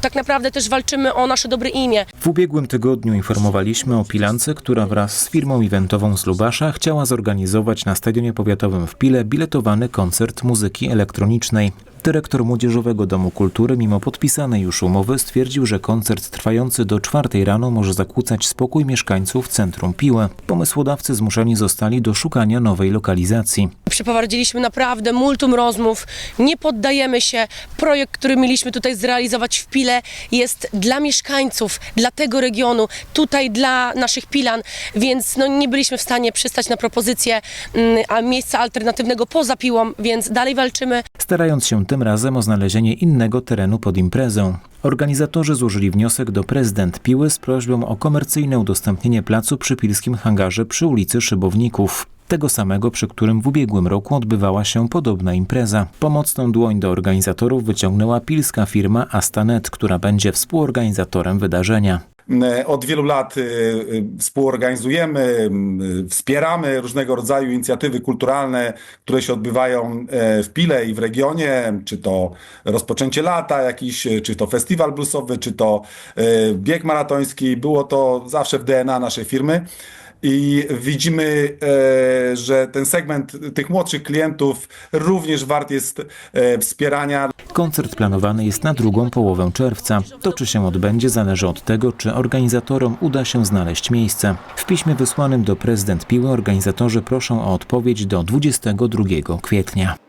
Tak naprawdę też walczymy o nasze dobre imię. W ubiegłym tygodniu informowaliśmy o Pilance, która wraz z firmą eventową z Lubasza chciała zorganizować na Stadionie Powiatowym w Pile biletowany koncert muzyki elektronicznej. Dyrektor Młodzieżowego Domu Kultury, mimo podpisanej już umowy, stwierdził, że koncert trwający do czwartej rano może zakłócać spokój mieszkańców centrum Piły. Pomysłodawcy zmuszeni zostali do szukania nowej lokalizacji. Przeprowadziliśmy naprawdę multum rozmów, nie poddajemy się. Projekt, który mieliśmy tutaj zrealizować w Pile jest dla mieszkańców, dla tego regionu, tutaj dla naszych Pilan, więc no, nie byliśmy w stanie przystać na propozycję mm, a miejsca alternatywnego poza Piłą, więc dalej walczymy. starając się tym razem o znalezienie innego terenu pod imprezą. Organizatorzy złożyli wniosek do prezydent Piły z prośbą o komercyjne udostępnienie placu przy pilskim hangarze przy ulicy Szybowników. Tego samego, przy którym w ubiegłym roku odbywała się podobna impreza. Pomocną dłoń do organizatorów wyciągnęła pilska firma Astanet, która będzie współorganizatorem wydarzenia. E, Od wielu lat y, y, współorganizujemy, wspieramy różnego rodzaju inicjatywy kulturalne, które się odbywają e, w Pile i w regionie, czy to rozpoczęcie lata jakiś, e, czy to festiwal bluesowy, czy to e, bieg maratoński. Było to zawsze w DNA naszej firmy. I widzimy, e, że ten segment tych młodszych klientów również wart jest e, wspierania. Koncert planowany jest na drugą połowę czerwca. To czy się odbędzie zależy od tego, czy organizatorom uda się znaleźć miejsce. W piśmie wysłanym do prezydent Piły organizatorzy proszą o odpowiedź do 22 kwietnia.